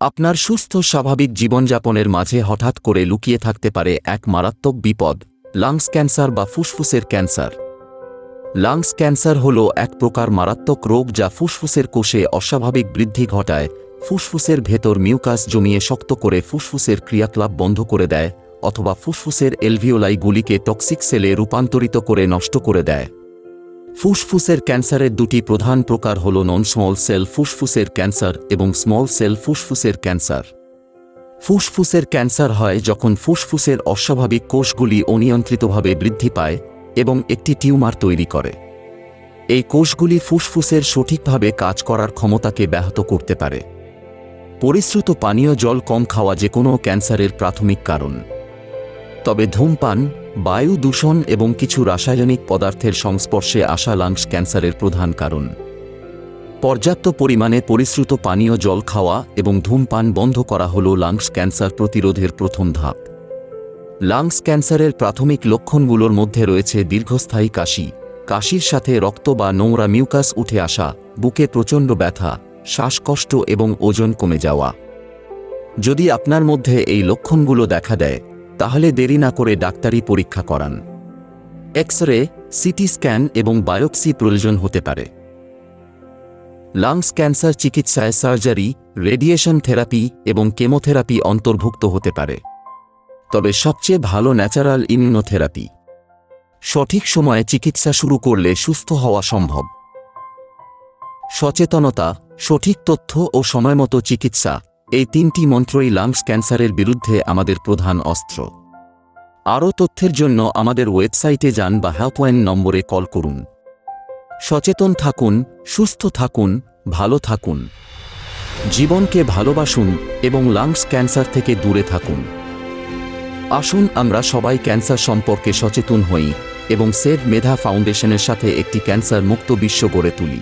আপনার সুস্থ স্বাভাবিক জীবনযাপনের মাঝে হঠাৎ করে লুকিয়ে থাকতে পারে এক মারাত্মক বিপদ লাংস ক্যান্সার বা ফুসফুসের ক্যান্সার। লাংস ক্যান্সার হল এক প্রকার মারাত্মক রোগ যা ফুসফুসের কোষে অস্বাভাবিক বৃদ্ধি ঘটায়, ফুসফুসের ভেতর মিউকাস জমিয়ে শক্ত করে ফুসফুসের ক্রিয়াকলাপ বন্ধ করে দেয়, অথবা ফুসফুসের এলভিওলাইগুলিকে টক্সিক সেলে রূপান্তরিত করে নষ্ট করে দেয়। ফুসফুসের ক্যান্সারের দুটি প্রধান প্রকার হল নন স্মল সেল ফুসফুসের ক্যান্সার এবং স্মল সেল ফুসফুসের ক্যান্সার। ফুসফুসের ক্যান্সার হয় যখন ফুসফুসের অস্বাভাবিক কোষগুলি অনিয়ন্ত্রিতভাবে বৃদ্ধি পায় এবং একটি টিউমার তৈরি করে। এই কোষগুলি ফুসফুসের সঠিকভাবে কাজ করার ক্ষমতাকে ব্যাহত করতে পারে। পরিশ্রুত পানীয় জল কম খাওয়া যে কোনো ক্যান্সারের প্রাথমিক কারণ। তবে ধূমপান, বায়ু দূষণ এবং কিছু রাসায়নিক পদার্থের সংস্পর্শে আসা লাংস ক্যান্সারের প্রধান কারণ। পর্যাপ্ত পরিমাণে পরিশ্রুত পানীয় জল খাওয়া এবং ধূমপান বন্ধ করা হল লাংস ক্যান্সার প্রতিরোধের প্রথম ধাপ। লাংস ক্যান্সারের প্রাথমিক লক্ষণগুলোর মধ্যে রয়েছে দীর্ঘস্থায়ী কাশি, কাশির সাথে রক্ত বা নোংরা মিউকাস উঠে আসা, বুকে প্রচণ্ড ব্যথা, শ্বাসকষ্ট এবং ওজন কমে যাওয়া। যদি আপনার মধ্যে এই লক্ষণগুলো দেখা দেয় তাহলে দেরি না করে ডাক্তারি পরীক্ষা করান। এক্স রে সিটি স্ক্যান এবং বায়োপসি প্রয়োজন হতে পারে। লাংস ক্যান্সার চিকিৎসায় সার্জারি, রেডিয়েশন থেরাপি এবং কেমোথেরাপি অন্তর্ভুক্ত হতে পারে। তবে সবচেয়ে ভালো ন্যাচারাল ইমিউনোথেরাপি। সঠিক সময়ে চিকিৎসা শুরু করলে সুস্থ হওয়া সম্ভব। সচেতনতা, সঠিক তথ্য ও সময়মতো চিকিৎসা এই তিনটি মন্ত্রই লাংস ক্যান্সারের বিরুদ্ধে আমাদের প্রধান অস্ত্র। আরও তথ্যের জন্য আমাদের ওয়েবসাইটে যান বা হেল্পলাইন নম্বরে কল করুন। সচেতন থাকুন, সুস্থ থাকুন, ভালো থাকুন। জীবনকে ভালোবাসুন এবং লাংস ক্যান্সার থেকে দূরে থাকুন। আসুন আমরা সবাই ক্যান্সার সম্পর্কে সচেতন হই এবং সেভ মেধা ফাউন্ডেশনের সাথে একটি ক্যান্সার মুক্ত বিশ্ব গড়ে তুলি।